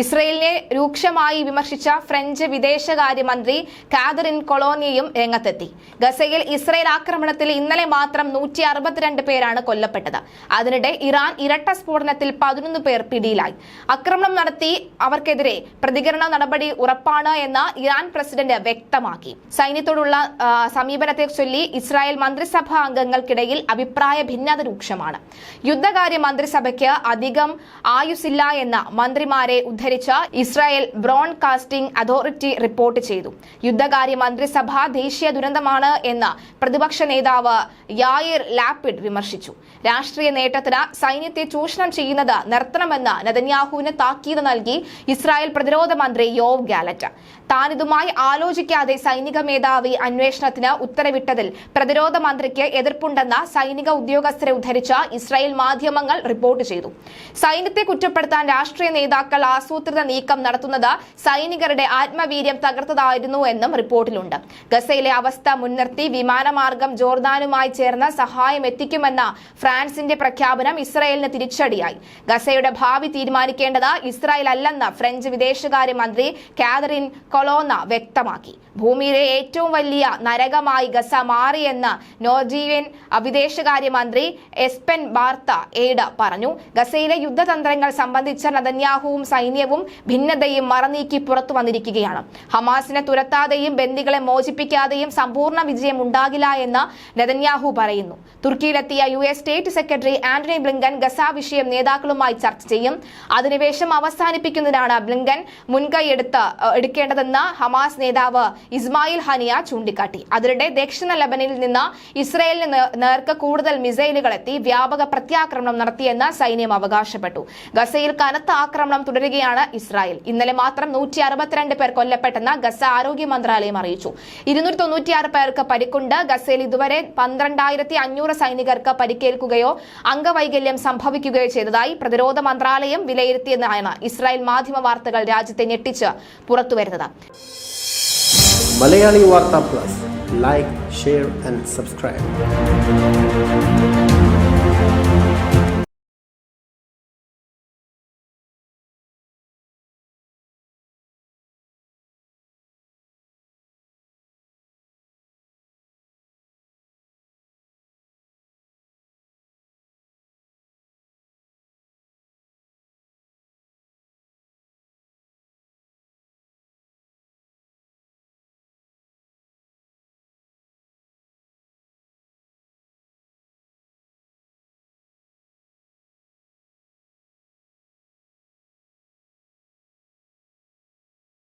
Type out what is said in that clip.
ഇസ്രയേലിനെ രൂക്ഷമായി വിമർശിച്ച ഫ്രഞ്ച് വിദേശകാര്യമന്ത്രി കാതറിൻ കൊളോനിയയും രംഗത്തെത്തി. ഗസയിൽ ഇസ്രയേൽ ആക്രമണത്തിൽ ഇന്നലെ മാത്രം നൂറ്റി അറുപത്തിരണ്ട് പേരാണ് കൊല്ലപ്പെട്ടത്. അതിനിടെ ഇറാൻ ഇരട്ട സ്ഫോടനത്തിൽ പതിനൊന്ന് പേർ പിടിയിലായി. ആക്രമണം നടത്തി അവർക്കെതിരെ പ്രതികരണ നടപടി ഉറപ്പാണ് എന്ന് ഇറാൻ പ്രസിഡന്റ് വ്യക്തമാക്കി. സൈന്യത്തോടുള്ള സമീപനത്തെ ചൊല്ലി ഇസ്രായേൽ മന്ത്രിസഭാ അംഗങ്ങൾക്കിടയിൽ അഭിപ്രായ ഭിന്നത രൂക്ഷമാണ്. യുദ്ധകാര്യ മന്ത്രിസഭയ്ക്ക് അധികം ആയുസില്ല എന്ന മന്ത്രിമാരെ ഉദ്ധരിച്ച ഇസ്രായേൽ ബ്രോഡ്കാസ്റ്റിംഗ് അതോറിറ്റി റിപ്പോർട്ട് ചെയ്തു. യുദ്ധകാര്യ മന്ത്രിസഭ ദേശീയ ദുരന്തമാണ് എന്ന് പ്രതിപക്ഷ നേതാവ് യായിർ ലാപ്പിഡ് വിമർശിച്ചു. രാഷ്ട്രീയ നേട്ടത്തിന് സൈന്യത്തെ ചൂഷണം ചെയ്യുന്നത് നിർത്തണമെന്ന് നെതന്യാഹുവിന് താക്കീത് നൽകി ഇസ്രായേൽ പ്രതിരോധ മന്ത്രി യോവ് ഗാലറ്റ്. താനിതുമായി ആലോചിക്കാതെ സൈനിക മേധാവി അന്വേഷണത്തിന് ഉത്തരവിട്ടതിൽ പ്രതിരോധ മന്ത്രിക്ക് എതിർപ്പുണ്ടെന്ന സൈനിക ഉദ്യോഗസ്ഥരെ ഉദ്ധരിച്ച ഇസ്രായേൽ മാധ്യമങ്ങൾ റിപ്പോർട്ട് ചെയ്തു. സൈന്യത്തെ കുറ്റപ്പെടുത്താൻ രാഷ്ട്രീയ നേതാക്കൾ ആസൂത്രിത നീക്കം നടത്തുന്നത് സൈനികരുടെ ആത്മവീര്യം തകർത്തതായിരുന്നു എന്നും റിപ്പോർട്ടിലുണ്ട്. ഗസയിലെ അവസ്ഥ മുൻനിർത്തി വിമാനമാർഗം ജോർദാനുമായി ചേർന്ന് സഹായം എത്തിക്കുമെന്ന ഫ്രാൻസിന്റെ പ്രഖ്യാപനം ഇസ്രായേലിന് തിരിച്ചടിയായി. ഗസയുടെ ഭാവി തീരുമാനിക്കേണ്ടത് ഇസ്രായേൽ അല്ലെന്ന് ഫ്രഞ്ച് വിദേശകാര്യ മന്ത്രി കാതറിൻ കൊളോന വ്യക്തമാക്കി. ഭൂമിയിലെ ഏറ്റവും വലിയ നരകമായി ഗസ മാറിയെന്ന് നോർജീവിയൻ വിദേശകാര്യ മന്ത്രി എസ്പെൻ ബാർത്ത ഏഡ് പറഞ്ഞു. ഗസയിലെ യുദ്ധതന്ത്രങ്ങൾ സംബന്ധിച്ച നദന്യാഹുവും സൈന്യവും ഭിന്നതയും മറനീക്കി പുറത്തു വന്നിരിക്കുകയാണ്. ഹമാസിനെ തുരത്താതെയും ബന്ദികളെ മോചിപ്പിക്കാതെയും സമ്പൂർണ വിജയം ഉണ്ടാകില്ല എന്ന് നെതന്യാഹു പറയുന്നു. തുർക്കിയിലെത്തിയ U S state secretary Antony Blinken Gaza വിഷയം നേതാക്കളുമായി ചർച്ച ചെയ്യും. അധിനിവേശം അവസാനിപ്പിക്കുന്നതിനാണ് ബ്ലിങ്കൻ മുൻകൈയെടുത്ത് എടുക്കേണ്ടതെന്ന് ഹമാസ് നേതാവ് ഇസ്മായിൽ ഹനിയ ചൂണ്ടിക്കാട്ടി. അതിനിടെ ദക്ഷിണ ലബനിൽ നിന്ന് ഇസ്രയേലിന് നേർക്ക് കൂടുതൽ മിസൈലുകൾ എത്തി വ്യാപക പ്രത്യാക്രമണം നടത്തിയെന്ന് സൈന്യം അവകാശപ്പെട്ടു. ഗസയിൽ കനത്ത ആക്രമണം തുടരുകയാണ് ഇസ്രായേൽ. ഇന്നലെ മാത്രം നൂറ്റി അറുപത്തിരണ്ട് പേർ കൊല്ലപ്പെട്ടെന്ന് ഗസ ആരോഗ്യ മന്ത്രാലയം അറിയിച്ചു. ഇരുന്നൂറ്റി തൊണ്ണൂറ്റിയാറ് പേർക്ക് പരിക്കുണ്ട്. ഗസയിൽ ഇതുവരെ പന്ത്രണ്ടായിരത്തി അഞ്ഞൂറ് സൈനികർക്ക് പരിക്കേൽക്കുകയോ അംഗവൈകല്യം സംഭവിക്കുകയോ ചെയ്തതായി പ്രതിരോധ മന്ത്രാലയം വിലയിരുത്തിയെന്നാണ് ഇസ്രായേൽ മാധ്യമ വാർത്തകൾ രാജ്യത്തെ ഞെട്ടിച്ച് പുറത്തുവരുന്നത്. Malayali Vartha plus. Like share and subscribe.